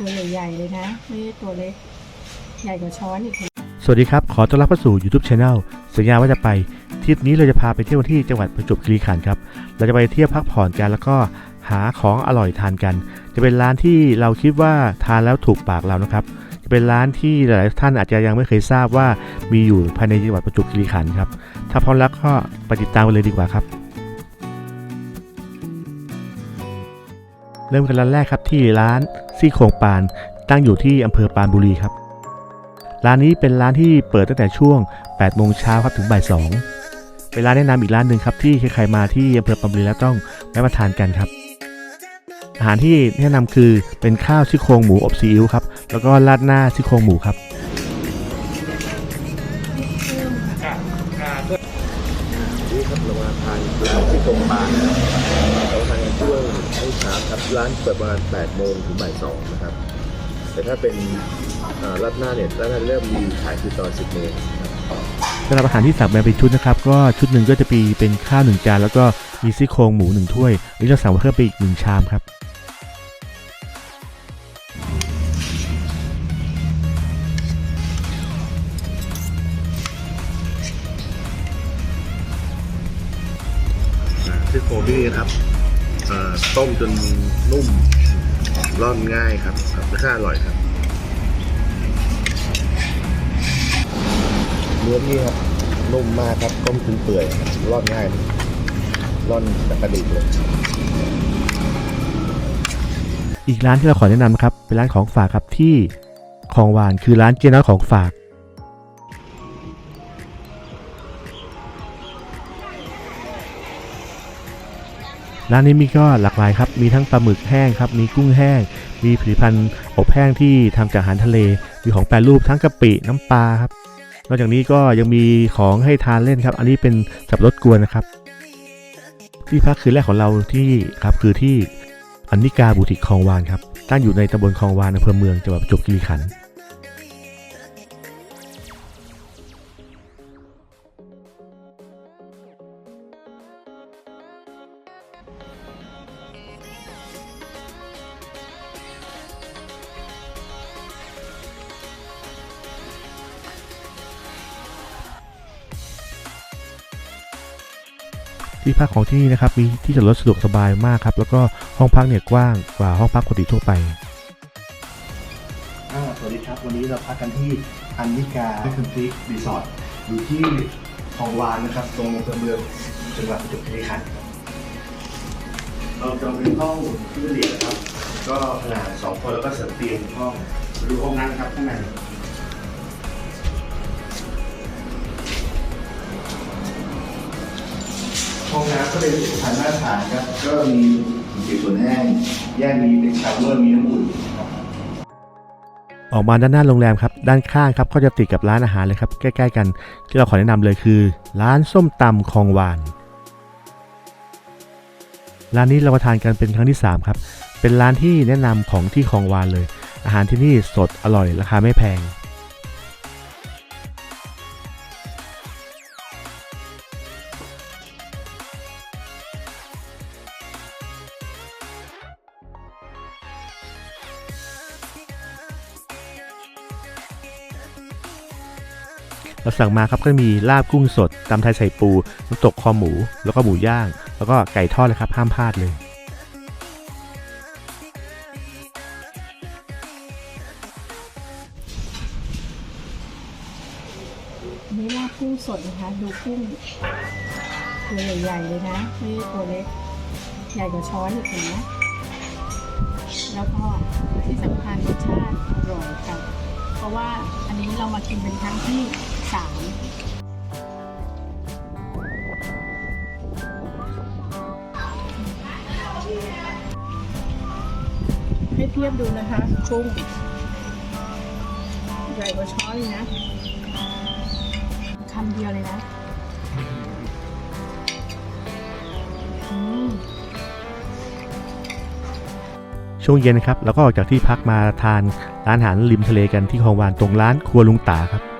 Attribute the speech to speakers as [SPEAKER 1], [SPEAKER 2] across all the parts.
[SPEAKER 1] ตัวใหญ่ๆเลยนะไม่ใช่ตัวเล็กใหญ่กว่าช้อนอีก
[SPEAKER 2] สวัสดีครับ ขอต้อนรับเข้าสู่ YouTube Channel สัญญาว่าจะไปทริปนี้เราจะพาไปเที่ยวที่จังหวัดประจวบคีรีขันธ์ครับ เราจะไปเที่ยวพักผ่อนกันแล้วก็หาของอร่อยทานกัน จะเป็นร้านที่เราคิดว่าทานแล้วถูกปากเรานะครับ จะเป็นร้านที่หลายท่านอาจจะยังไม่เคยทราบว่ามีอยู่ภายในจังหวัดประจวบคีรีขันธ์ครับ ถ้าพร้อมแล้วก็ไปติดตามกันเลยดีกว่าครับ เริ่มกันร้านแรกครับที่ร้านซี่โครงปาน ตั้งอยู่ที่อำเภอปานบุรีครับ ร้านนี้เป็นร้านที่เปิดตั้งแต่ช่วง8โมงเช้าครับถึงบ่าย2เป็นร้านแนะนำอีกร้านหนึ่งครับที่ใครๆมาที่อำเภอปานบุรีแล้วต้องแวะมาทานกันครับ อาหารที่แนะนำคือเป็นข้าวซี่โครงหมูอบซีอิ๊วครับแล้วก็ราดหน้าซี่โครงหมูครับ
[SPEAKER 3] นี่ครับเรามาทานร้านที่ตรงปานเรา งเช้าครับร้านเปิดประมาณ8โมงถึงบ่าย2นะครับ แต่ถ้าเป็นเอ่อรัดหน้าเนี่ยรัดหน้าเริ่มมีขายคือตอน 10โมงครับ
[SPEAKER 2] สำหรับอาหารที่สั่งมาเป็นชุดนะครับ ก็ชุดหนึ่งก็จะมีเป็นข้าวหนึ่งจานแล้วก็มีซี่โครงหมูหนึ่งถ้วยอันนี้เราสั่งมาเพิ่มไปอีกหนึ่งชามครับ
[SPEAKER 3] ซึ่งโคบี้ครับเอ่อ ต้มจนนุ่มร่อนง่ายครับครับและค่าอร่อยครับเนื้อพี่ครับนุ่มมากครับต้มจนเปื่อยครับร่อนง่ายร่อนจากกระดูกเลย
[SPEAKER 2] อีกร้านที่เราขอแนะนำนะครับ เป็นร้านของฝากครับที่คลองวานคือร้านเจน้อยของฝาก ร้านนี้มีก็หลากหลายครับ มีทั้งปลาหมึกแห้งครับ มีกุ้งแห้ง มีผลิตภัณฑ์อบแห้งที่ทำจากอาหารทะเล มีของแปรรูปทั้งกะปิน้ำปลาครับ นอกจากนี้ก็ยังมีของให้ทานเล่นครับ อันนี้เป็นสับรดกวนนะครับ ที่พักคืนแรกของเราที่ครับคือที่อันนิกาบูติกคลองวานครับ ตั้งอยู่ในตำบลคลองวานอำเภอเมืองจังหวัดประจวบคีรีขันธ์ ที่พักของที่นี่นะครับมีที่จอดรถสะดวกสบายมากครับแล้วก็ห้องพักเนี่ยกว้างกว่าห้องพักปกติทั่วไปสวัสดีครับ วันนี้เราพักกันที่อันนิกาคันทรีรีสอร์ทอยู่ที่คลองวานนะครับ ตรงอำเภอเมืองจังหวัดประจวบคีรีขันธ์เราจองเป็นห้องที่เหลียนะครับ ก็ขนาดสองคนแล้วก็เสริมเตียงห้องดูห้องนั้นครับข้างใน
[SPEAKER 4] ห้องน้ำก็เป็นฐานมาตรฐานครับ ก็มีเก็บส่วนแห้งแยกมีเป็นชาวเวอร์มีน้ำอุ่น
[SPEAKER 2] ออกมาด้านหน้าโรงแรมครับ ด้านข้างครับก็จะติดกับร้านอาหารเลยครับ ใกล้ ๆ กัน ที่เราขอแนะนำเลยคือ ร้านส้มตำคลองวาน ร้านนี้เรามาทานกันเป็นครั้งที่ 3 ครับ เป็นร้านที่แนะนำของที่คลองวานเลย อาหารที่นี่สดอร่อยราคาไม่แพง เราสั่งมาครับก็มีลาบกุ้งสดตำไทยใส่ปูน้ำตกคอหมู แล้วก็หมูย่าง แล้วก็ไก่ทอดเลยครับห้ามพลาดเลย
[SPEAKER 1] นนี้ลาบกุ้งสดนะคะ ดูกุ้งตัวใหญ่ๆเลยนะไม่ใช่ตัวเล็กใหญ่กว่าช้อนอีกเห็นไหมแล้วก็ที่สำคัญรสชาติอร่อยค่ะเพราะว่าอันนี้เรามากินเป็นครั้งที่ สามให้เทียบดูนะคะกุ้งใหญ่กว่าช้อนเลยนะคำเดียวเลยนะ
[SPEAKER 2] ช่วงเย็นนะครับ แล้วก็ออกจากที่พักมาทานร้านอาหารริมทะเลกันที่คลองวานตรงร้านครัวลุงตาครับ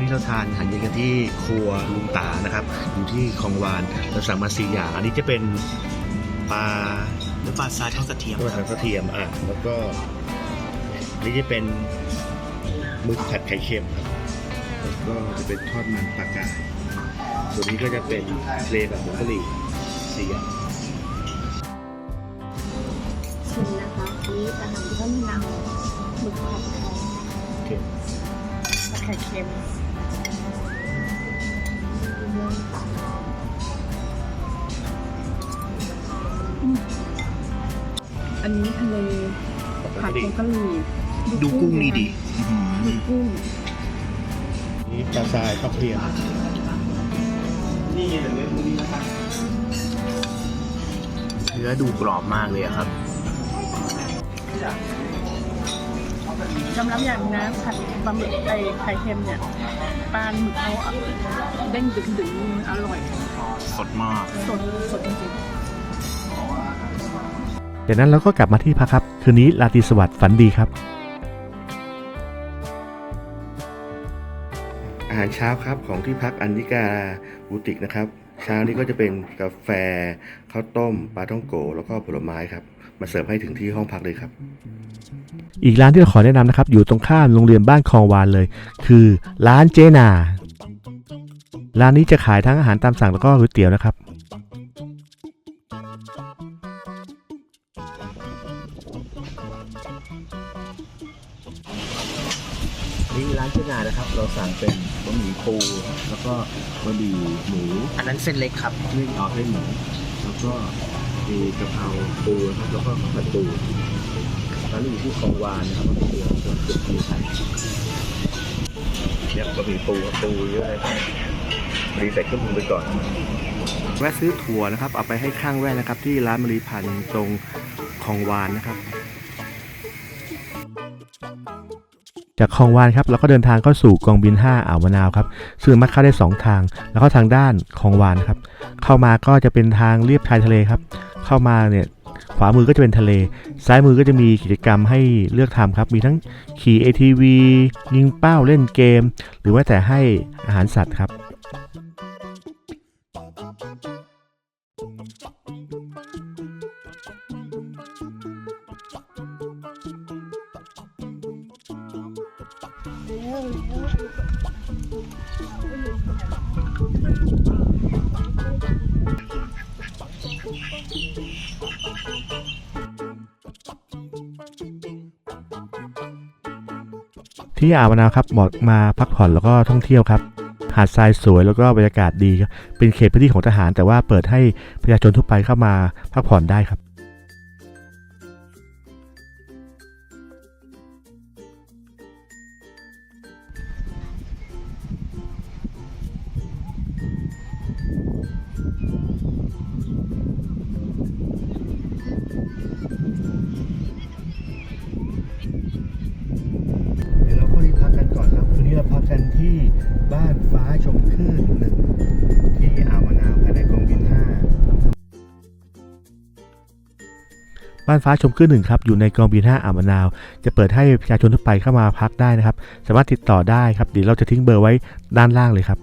[SPEAKER 2] วันนี้เราทานอาหารเย็นกันที่ครัวลุงตานะครับ อยู่ที่คลองวานเราสั่งมาสี่อย่างอันนี้จะเป็นปลา
[SPEAKER 5] น้ำปลาทรายทอดกระเทียม
[SPEAKER 2] ตัวถังกระเทียมอะแล้วก็นี่จะเป็นหมึกผัดไข่เค็มครับแล้วก็จะเป็นทอดมันปลากายส่วนนี้ก็จะเป็นทะเลแบบผงกะหรี่สี่อย่าง
[SPEAKER 1] ชิมนะคะนี่อาหารที่เขาแนะนำหมึกผัด
[SPEAKER 2] เค็ม
[SPEAKER 1] ผัดไข่เค็ม อืมอันนี้ทะเลผัดผงกะหรี่
[SPEAKER 5] ดูกุ้งนี่ดี
[SPEAKER 1] ดูกุ้ง
[SPEAKER 2] นี่ปลาทรายข้าวเกรียม
[SPEAKER 5] นี่เนื้อนี้นะครับเนื้อดูกรอบมากเลยอะครับ
[SPEAKER 1] ยอมรับอย่างนะผัดปลาหมึกไอไข่เค็มเนี่ยปลาหมึกเขาอะเด้งดึงดึงๆอร่อย
[SPEAKER 5] สดมาก
[SPEAKER 1] สดสดจริง
[SPEAKER 2] จากนั้นเราก็กลับมาที่พักครับ คืนนี้ราตรีสวัสดิ์ฝันดีครับ อาหารเช้าครับของที่พักอันนิกาบูติกนะครับ เช้านี้ก็จะเป็นกาแฟข้าวต้มปลาท่องโกแล้วก็ผลไม้ครับ มาเสิร์ฟให้ถึงที่ห้องพักเลยครับ อีกร้านที่เราขอแนะนำนะครับ อยู่ตรงข้ามโรงเรียนบ้านคลองวานเลย คือร้านเจนา ร้านนี้จะขายทั้งอาหารตามสั่งแล้วก็ก๋วยเตี๋ยวนะครับ
[SPEAKER 3] นี่ร้านเจนานะครับ เราสั่งเป็นบะหมี่ปูแล้วก็บะหมี่หมู
[SPEAKER 5] อันนั้นเส้นเล็กครับ
[SPEAKER 3] นึ่งเอาให้หมูแล้วก็ มีกะเพราปูนะครับแล้วก็ข้าวผัดปูร้านนี้อยู่ที่คลองวานนะครับบะหมี่ปูส่วนจุดมีไข่เนี่ยบะหมี่ปูครับปูเยอะเลยครับรีใส่เครื่องปรุงไปก่อน
[SPEAKER 2] แวะซื้อถั่วนะครับเอาไปให้ข้างแว่นนะครับ ที่ร้านมะลิพันธ์ตรงคลองวานนะครับ จากคลองวานครับเราก็เดินทางเข้าสู่กองบิน 5 อ่าวมะนาวครับซึ่งมารถเข้าได้ 2 ทาง แล้วก็ทางด้านคลองวานครับ เข้ามาก็จะเป็นทางเลียบชายทะเลครับ เข้ามาเนี่ยขวามือก็จะเป็นทะเล ซ้ายมือก็จะมีกิจกรรมให้เลือกทำครับ มีทั้งขี่ ATV ยิงเป้าเล่นเกม หรือว่าแต่ให้อาหารสัตว์ครับ ที่อ่าวมะนาวครับเหมาะมาพักผ่อนแล้วก็ท่องเที่ยวครับ หาดทรายสวยแล้วก็บรรยากาศดีครับเป็นเขตพื้นที่ของทหาร แต่ว่าเปิดให้ประชาชนทั่วไปเข้ามาพักผ่อนได้ครับ บ้านฟ้าชมขึ้นหนึ่งครับอยู่ในกองบิน5อ่าวมะนาว จะเปิดให้ประชาชนทั่วไปเข้ามาพักได้นะครับ สามารถติดต่อได้ครับเดี๋ยวเราจะทิ้งเบอร์ไว้ด้านล่างเลยครับ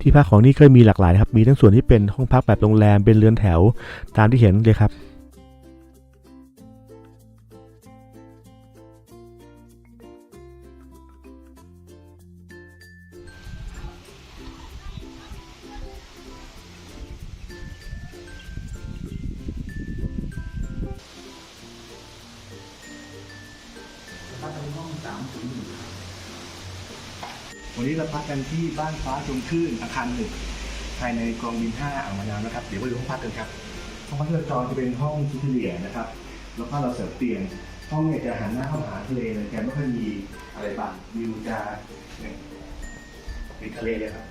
[SPEAKER 2] ที่พักของนี่ก็มีหลากหลายครับมีทั้งส่วนที่เป็นห้องพักแบบโรงแรมเป็นเรือนแถวตามที่เห็นเลยครับ นี้เราพักกันที่บ้านฟ้าชมคลื่นอาคารหนึ่งภายในกองบิน 5 อ่างมะนาวนะครับ เดี๋ยวไปดูห้องพักกันครับ ห้องพักที่เราจองจะเป็นห้องชุดเลียนะครับ แล้วก็เราเสริมเตียง ห้องเนี่ยจะหันหน้าเข้าหาทะเลเลยแกไม่ค่อยมีอะไรบังวิวจะเนี่ยติดทะเลเลยครับ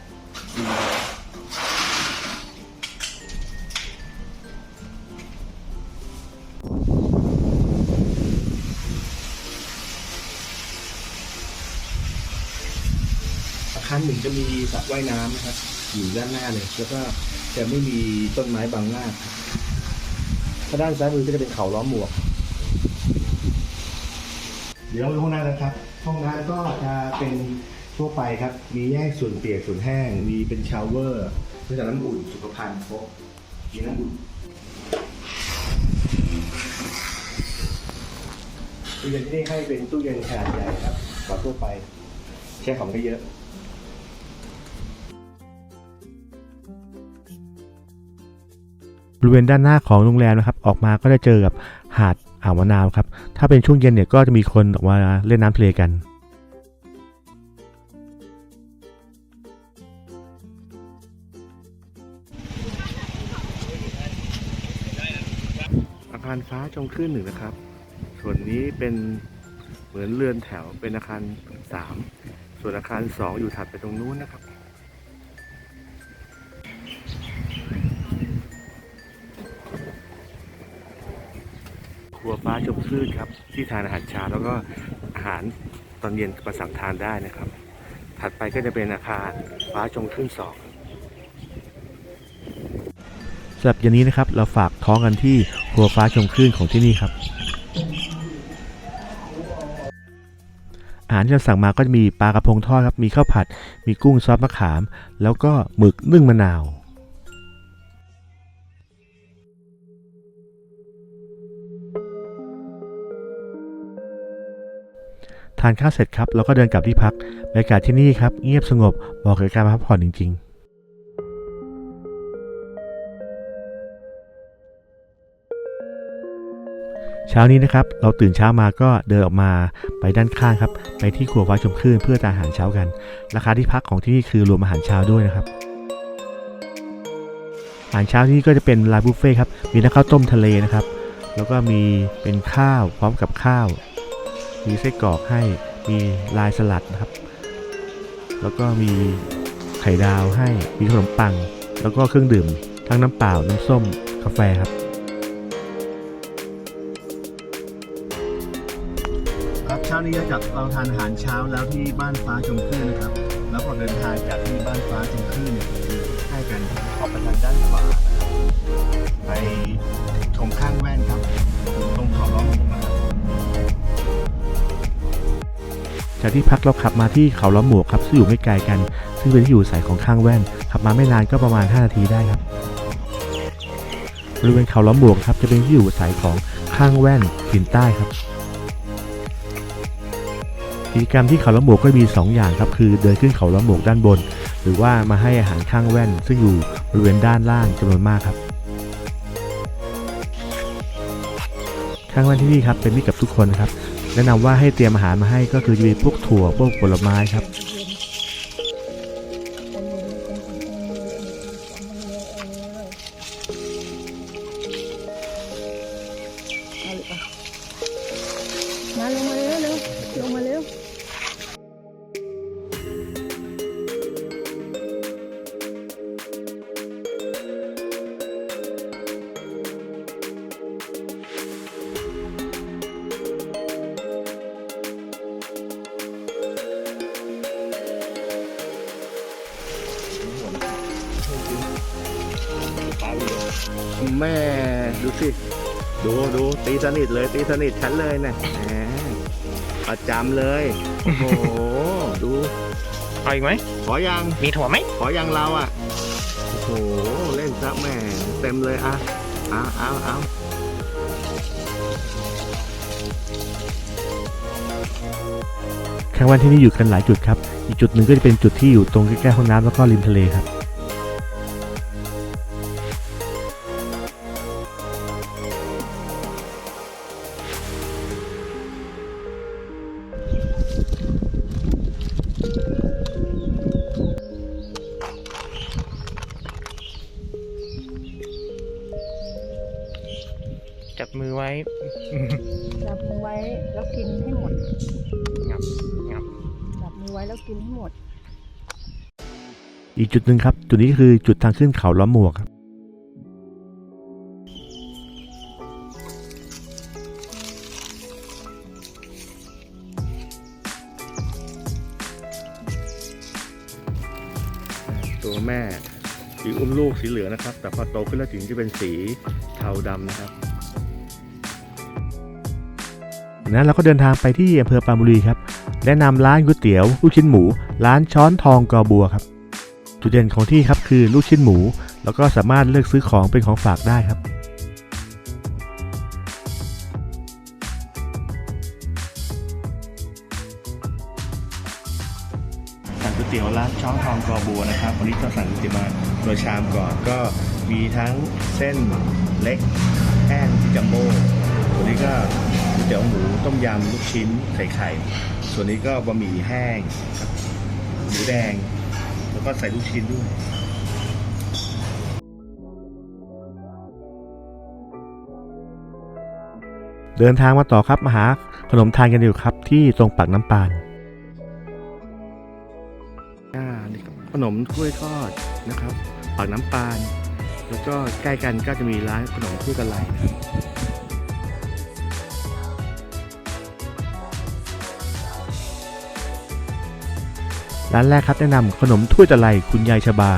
[SPEAKER 2] อาคารหนึ่งจะมีสระว่ายน้ำนะครับ อยู่ด้านหน้าเลย แล้วก็จะไม่มีต้นไม้บังหน้าถ้าด้านซ้ายมือก็จะเป็นเขาล้อมหมวก เดี๋ยวเราไปห้องน้ำกันครับ ห้องน้ำก็จะเป็นทั่วไปครับ มีแยกส่วนเปียกส่วนแห้ง มีเป็นชาวเวอร์เครื่องทำน้ำอุ่นสุขภัณฑ์ครบ
[SPEAKER 4] ดีนะตู้เย็นที่นี่ให้เป็นตู้เย็นขนาดใหญ่ครับกว่าทั่วไป ใช้ของได้เยอะ
[SPEAKER 2] บริเวณด้านหน้าของโรงแรมนะครับ ออกมาก็จะเจอกับหาดอ่าวมะนาวครับ ถ้าเป็นช่วงเย็นเนี่ยก็จะมีคนออกมาเล่นน้ำทะเลกันอาคารฟ้าจงคลื่นหนึ่งนะครับ ส่วนนี้เป็นเหมือนเรือนแถวเป็นอาคารสามส่วนอาคารสองอยู่ถัดไปตรงนู้นนะครับ ครัวฟ้าชมคลื่นครับ ที่ทานอาหารเช้าแล้วก็อาหารตอนเย็นมาสั่งทานได้นะครับ ถัดไปก็จะเป็นอาคารฟ้าชมคลื่นสองสำหรับย็นนี้นะครับ เราฝากท้องกันที่ครัวฟ้าชมคลื่นของที่นี่ครับ อาหารที่เราสั่งมาก็จะมีปลากระพงทอดครับ มีข้าวผัด มีกุ้งซอสมะขาม แล้วก็หมึกนึ่งมะนาว ทานข้าวเสร็จครับเราก็เดินกลับที่พักบรรยากาศที่นี่ครับเงียบสงบเหมาะกับการพักผ่อนจริง ๆเช้านี้นะครับเราตื่นเช้ามาก็เดินออกมาไปด้านข้างครับไปที่ครัวฟ้าชมคลื่นเพื่อทานอาหารเช้ากัน ราคาที่พักของที่นี่คือรวมอาหารเช้าด้วยนะครับอาหารเช้าที่นี่ก็จะเป็นรายบุฟเฟ่ครับมีทั้งข้าวต้มทะเลนะครับแล้วก็มีเป็นข้าวพร้อมกับข้าว มีไส้กรอกให้มีลายสลัดนะครับ แล้วก็มีไข่ดาวให้มีขนมปัง แล้วก็เครื่องดื่ม ทั้งน้ำเปล่าน้ำส้มกาแฟครับ
[SPEAKER 4] ครับเช้านี้จากเราทานอาหารเช้าแล้วที่บ้านฟ้าชมคลื่นนะครับ แล้วพอเดินทางจากที่บ้านฟ้าชมคลื่นเนี่ยใกล้กันออกไปทางด้านขวานะครับไปชมข้างแว่นครับ
[SPEAKER 2] จากที่พักเราขับมาที่เขาล้อมหมวกครับซึ่งอยู่ไม่ไกลกัน ซึ่งเป็นที่อยู่อาศัยของข้างแว่น ขับมาไม่นานก็ประมาณ 5 นาทีได้ครับบริเวณเขาล้อมหมวกครับจะเป็นที่อยู่อาศัยของข้างแว่นถิ่นใต้ครับกิจกรรมที่เขาล้อมหมวกก็มี 2 อย่างครับคือเดินขึ้นเขาล้อมหมวกด้านบน หรือว่ามาให้อาหารข้างแว่น ซึ่งอยู่บริเวณด้านล่างจำนวนมากครับ ข้างแว่นที่นี่ครับเป็นมิตรกับทุกคนครับ แนะนำว่าให้เตรียมอาหารมาให้ก็คือจะมีพวกถั่วพวกผลไม้ครับ แม่ดูสิ ดูดูตีสนิทเลยตีสนิทฉันเลยนะแหมประจำเลย โอ้โห ดู
[SPEAKER 5] เอาอีกไหม
[SPEAKER 2] ขอยัง
[SPEAKER 5] มีถั่วไหม
[SPEAKER 2] ขอยังเราอะ โอ้โห เล่นซะแม่เต็มเลยอะเอาเอาเอาข้างวันที่นี่อยู่กันหลายจุดครับ อีกจุดหนึ่งก็จะเป็นจุดที่อยู่ตรงใกล้ๆห้องน้ำแล้วก็ริมทะเลครับ
[SPEAKER 5] จับมือไว้
[SPEAKER 1] จับมือไว้แล้วกินให้หมด
[SPEAKER 5] งับ งับ
[SPEAKER 1] จับมือไว้แล้วกินให้หมด
[SPEAKER 2] อีกจุดหนึ่งครับ จุดนี้คือจุดทางขึ้นเขาล้อมหมวกครับ ตัวแม่สีอุ้มลูกสีเหลืองนะครับ แต่พอโตขึ้นแล้วถึงจะเป็นสีเทาดำนะครับ จากนั้นเราก็เดินทางไปที่อำเภอปราบุรีครับ แนะนำร้านก๋วยเตี๋ยวลูกชิ้นหมู ร้านช้อนทองกอบัวครับ จุดเด่นของที่ครับคือลูกชิ้นหมู แล้วก็สามารถเลือกซื้อของเป็นของฝากได้ครับ
[SPEAKER 4] สั่งก๋วยเตี๋ยวร้านช้องทองกอบัวนะครับ วันนี้ก็สั่งก๋วยเตี๋ยวมาโดยชามก่อนก็มีทั้งเส้นเล็กแห้งจัมโบ้ส่วนนี้ก็ ตี๋ยวหมูต้มยำลูกชิ้นไข่ไข่ ส่วนนี้ก็บะหมี่แห้งครับหมูแดง แล้วก็ใส่ลูกชิ้นด้วย
[SPEAKER 2] เดินทางมาต่อครับมาหาขนมทานกันอยู่ครับที่ตรงปากน้ำปานอ่านี่ครับขนมกล้วยทอดนะครับ ปากน้ำปาน แล้วก็ใกล้กันก็จะมีร้านขนมถ้วยกะไหลนะครับ ร้านแรกครับแนะนำขนมถ้วยตะไลคุณยายชบา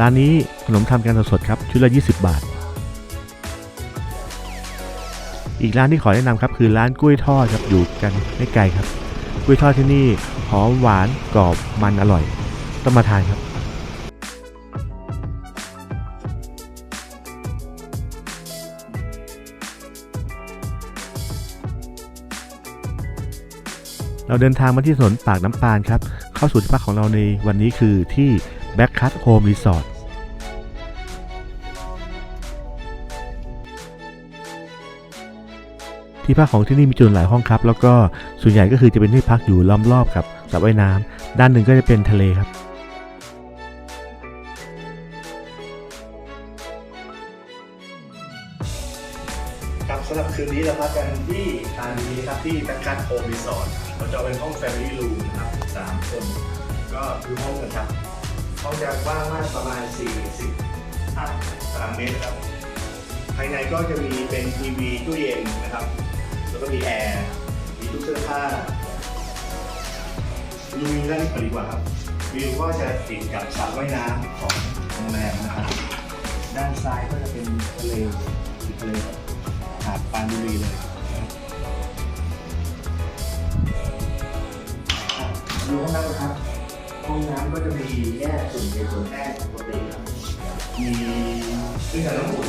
[SPEAKER 2] ร้านนี้ขนมทำกันสดๆครับชุดละ 20 บาท อีกร้านที่ขอแนะนำครับคือร้านกล้วยทอดครับอยู่กันไม่ไกลครับ กล้วยทอดที่นี่หอมหวานกรอบมันอร่อยต้องมาทานครับเราเดินทางมาที่ถนนปากน้ำปานครับ เข้าสู่ที่พักของเราในวันนี้คือที่ Back Cut Home Resort ที่พักของที่นี่มีจุดหลายห้องครับ แล้วก็ส่วนใหญ่ก็คือจะเป็นที่พักอยู่ล้อมรอบกับสระว่ายน้ำด้านหนึ่งก็จะเป็นทะเลครับ
[SPEAKER 4] สำหรับคืนนี้เราพักกันที่ทานนี้ครับที่แบ็คคัทโฮมรีสอร์ทเราจะเป็นห้องแฟมิลี่รูมนะครับสามคน ก็คือห้องนะครับห้องจะกว้างมากประมาณ 40อัพตาราเมตรครับ ภายในก็จะมีเป็นทีวีตู้เย็นนะครับ แล้วก็มีแอร์ มีตู้เสื้อผ้าดูวิวด้านนี้ก่อนดีกว่าครับ วิวก็จะติดกับสระว่ายน้ำของโรงแรมนะครับ ด้านซ้ายก็จะเป็นทะเลติดทะเลครับ ปรานบุรีเลยดูห้องน้ำครับ ห้องน้ำก็จะมีแยกส่วนเป็นส่วนแรกปกติครับมีเครื่องทำน้ำอุ่น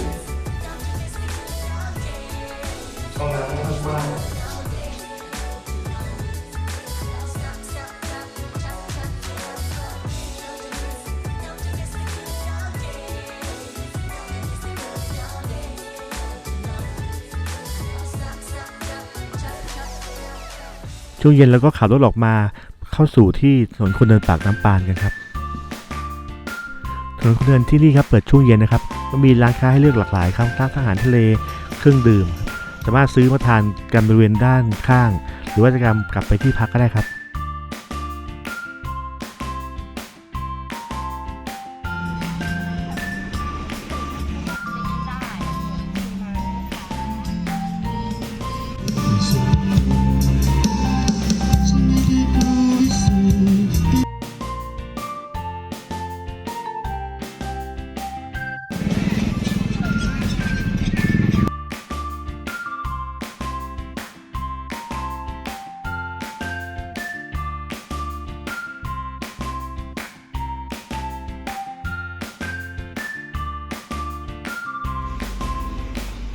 [SPEAKER 4] ห้องน้ำค่อนข้างกว้าง
[SPEAKER 2] ช่วงเย็นเราก็ขับรถออกมาเข้าสู่ที่ถนนคนเดินปากน้ำปานกันครับถนนคนเดินที่นี่ครับเปิดช่วงเย็นนะครับก็มีร้านค้าให้เลือกหลากหลายครับทั้งอาหารทะเลเครื่องดื่ม สามารถซื้อมาทานกันบริเวณด้านข้าง หรือว่าจะกกลับไปที่พักก็ได้ครับ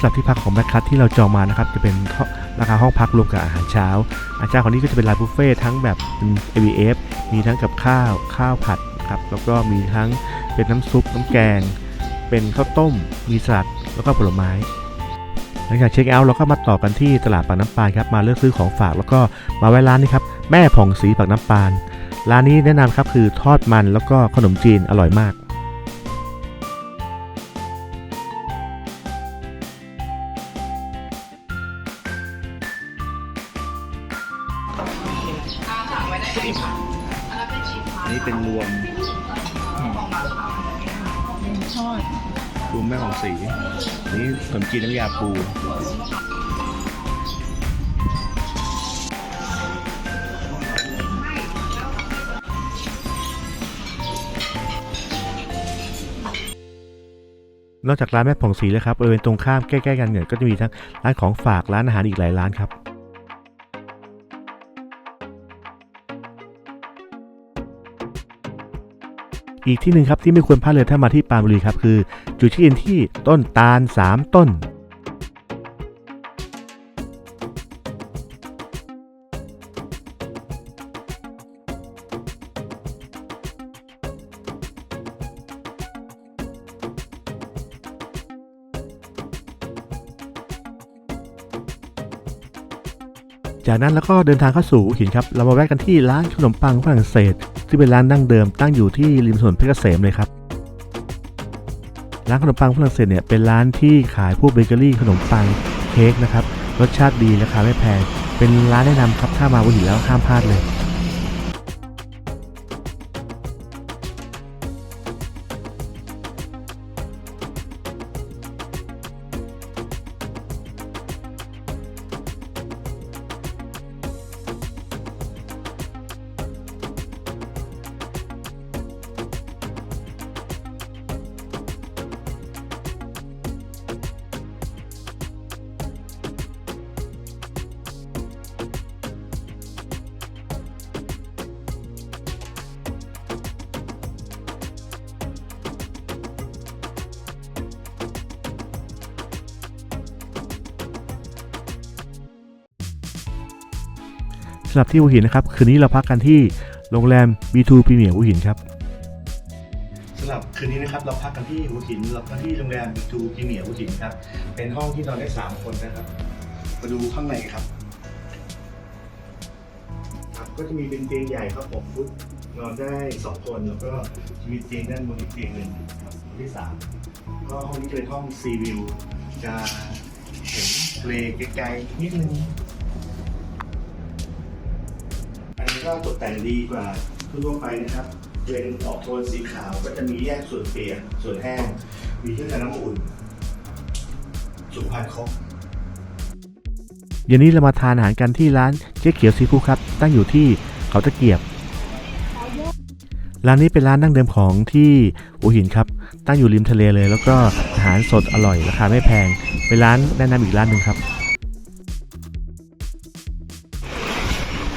[SPEAKER 2] กับที่พักของแบ็คคัทที่เราจองมานะครับจะเป็นราคาห้องพักรวมกับอาหารเช้า อาหารเช้าของนี้ก็จะเป็นร้านบุฟเฟ่ทั้งแบบเป็น ABF มีทั้งกับข้าวข้าวผัดครับแล้วก็มีทั้งเป็นน้ำซุปน้ำแกง เป็นข้าวต้ม มีสลัดแล้วก็ผลไม้หลังจากเช็คเอาท์เราก็มาต่อกันที่ตลาดปากน้ำปานครับมาเลือกซื้อของฝากแล้วก็มาแวะร้านนี้ครับแม่ผ่องสีปากน้ำปานร้านนี้แนะนำครับคือทอดมันแล้วก็ขนมจีนอร่อยมาก
[SPEAKER 4] อ
[SPEAKER 2] กจากร้านแม่ผ่องศรีแล้วครับบริเวณตรงข้ามใกล้ๆกันเนี่ยก็จะมีทั้งร้านของฝากร้านอาหารอีกหลายร้านครับอีกที่หนึ่งครับที่ไม่ควรพลาดเลยถ้ามาที่ปรานบุรีครับคือ จุดเช็คอินที่ต้นตาล 3 ต้น จากนั้นแล้วก็เดินทางเข้าสู่หินครับ เรามาแวะกันที่ร้านขนมปังฝรั่งเศส ที่เป็นร้านดั้งเดิมตั้งอยู่ที่ริมถนนเพชรเกษมเลยครับ ร้านขนมปังฝรั่งเศสเนี่ยเป็นร้านที่ขายพวกเบเกอรี่ขนมปังเค้กนะครับ รสชาติดีราคาไม่แพง เป็นร้านแนะนำครับถ้ามาหัวหินแล้วห้ามพลาดเลยำหรับที่หัวหินนะครับ คืนนี้เราพักกันที่โรงแรม B2 Premier หัวหินครับ
[SPEAKER 4] สำหรับคืนนี้นะครับเราพักกันที่หัวหินเราพักที่โรงแรมจูพีเมียหัวหินครับ เป็นห้องที่นอนได้ 3 คนนะครับ มาดูข้างในครับครับก็จะมีเป็นเตียงใหญ่ครับผมฟุตนอนได้ 2 คนแล้วก็จะมีเตียงด้านบนอีกเตียงหนึ่งครับที่สามก็ห้องนี้จะเป็นห้องซีวิวจะเห็นทะเลไกลๆนิดนึง ก็ตกแต่งดีกว่าทั่วไปนะครับเป็นออกโทนสีขาวก็จะมีแยกส่วนเปียกส่วนแห้ง มีเครื่องทำน้ำอุ่นสุขภัณฑ์ครบ
[SPEAKER 2] เย็นนี้เรามาทานอาหารกันที่ร้านเจ๊เขียวซีฟู้ดครับ ตั้งอยู่ที่เขาตะเกียบ ร้านนี้เป็นร้านดั้งเดิมของที่หัวหินครับ ตั้งอยู่ริมทะเลเลย แล้วก็อาหารสดอร่อยราคาไม่แพง เป็นร้านแนะนำอีกร้านหนึ่งครับ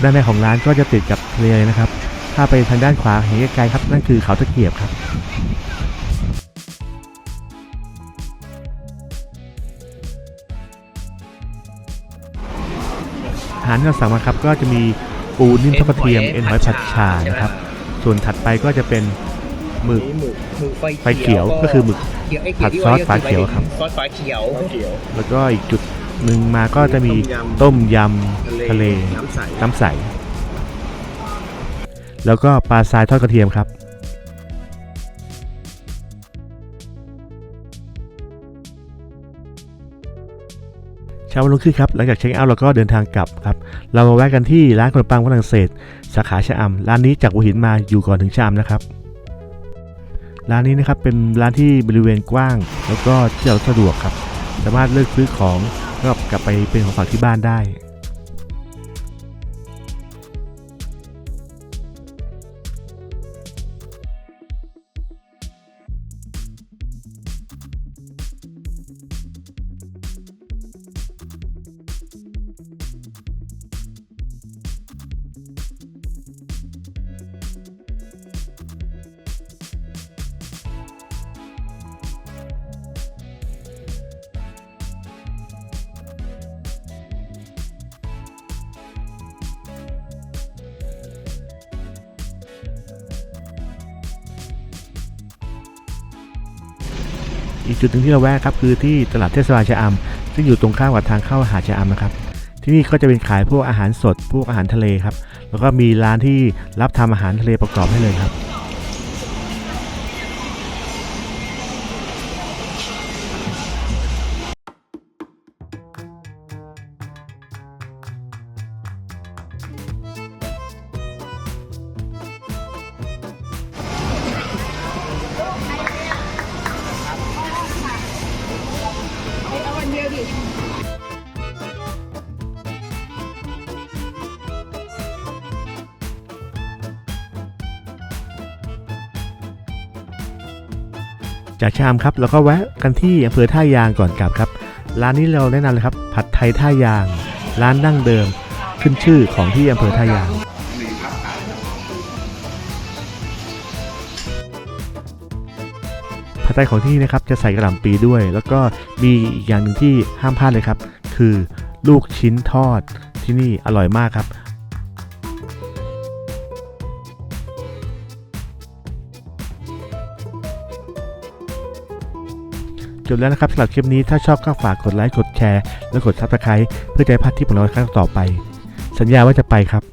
[SPEAKER 2] ด้านในของร้านก็จะติดกับทะเลเลยนะครับ ถ้าไปทางด้านขวาเห็นไกลๆครับนั่นคือเขาตะเกียบครับอาหารที่เราสั่งมาครับก็จะมีปูนิ่มทอดกระเทียมเอ็นหอยผัดฉ่านะครับ ส่วนถัดไปก็จะเป็นหมึก
[SPEAKER 6] หมึกหมึกไฟ
[SPEAKER 2] ไฟเขียวก็คือหมึก
[SPEAKER 6] เขียวไอ้
[SPEAKER 2] ผัดซอสฝาเขียวครับ
[SPEAKER 6] ซอสฝาเขียว
[SPEAKER 3] เขียว
[SPEAKER 2] แล้วก็อีกจุด หนึ่งมาก็จะมีต้มยำทะเล
[SPEAKER 3] น้ำใส
[SPEAKER 2] น้ำใส แล้วก็ปลาทรายทอดกระเทียมครับ เช้าวันรุ่งขึ้นครับ หลังจากเช็คเอาท์เราก็เดินทางกลับครับ เรามาแวะกันที่ร้านขนมปังฝรั่งเศส สาขาชะอำร้านนี้จากหัวหินมาอยู่ก่อนถึงชะอำนะครับร้านนี้นะครับเป็นร้านที่บริเวณกว้าง แล้วก็เที่ยวสะดวกครับ สามารถเลือกซื้อของแล้ว ก็กลับไปเป็นของฝากที่บ้านได้ อีกจุดหนึ่งที่เราแวะครับคือที่ตลาดเทศบาลชะอำซึ่งอยู่ตรงข้ามกับทางเข้าหาดชะอำนะครับ ที่นี่ก็จะเป็นขายพวกอาหารสด พวกอาหารทะเลครับ แล้วก็มีร้านที่รับทำอาหารทะเลประกอบให้เลยครับ จากชะอำครับแล้วก็แวะกันที่อำเภอท่ายางก่อนกลับครับ ร้านนี้เราแนะนำเลยครับ ผัดไทยท่ายาง ร้านดั้งเดิม ขึ้นชื่อของที่อำเภอท่ายางผัดไทยของที่นี่นะครับจะใส่กระหล่ำปีด้วย แล้วก็มีอีกอย่างหนึ่งที่ห้ามพลาดเลยครับ คือลูกชิ้นทอดที่นี่อร่อยมากครับ จบแล้วนะครับสำหรับคลิปนี้ถ้าชอบก็ฝากกดไลค์กดแชร์ และกดซับสไครต์เพื่อจะได้พลาดที่ผมลงครั้งต่อไป สัญญาว่าจะไปครับ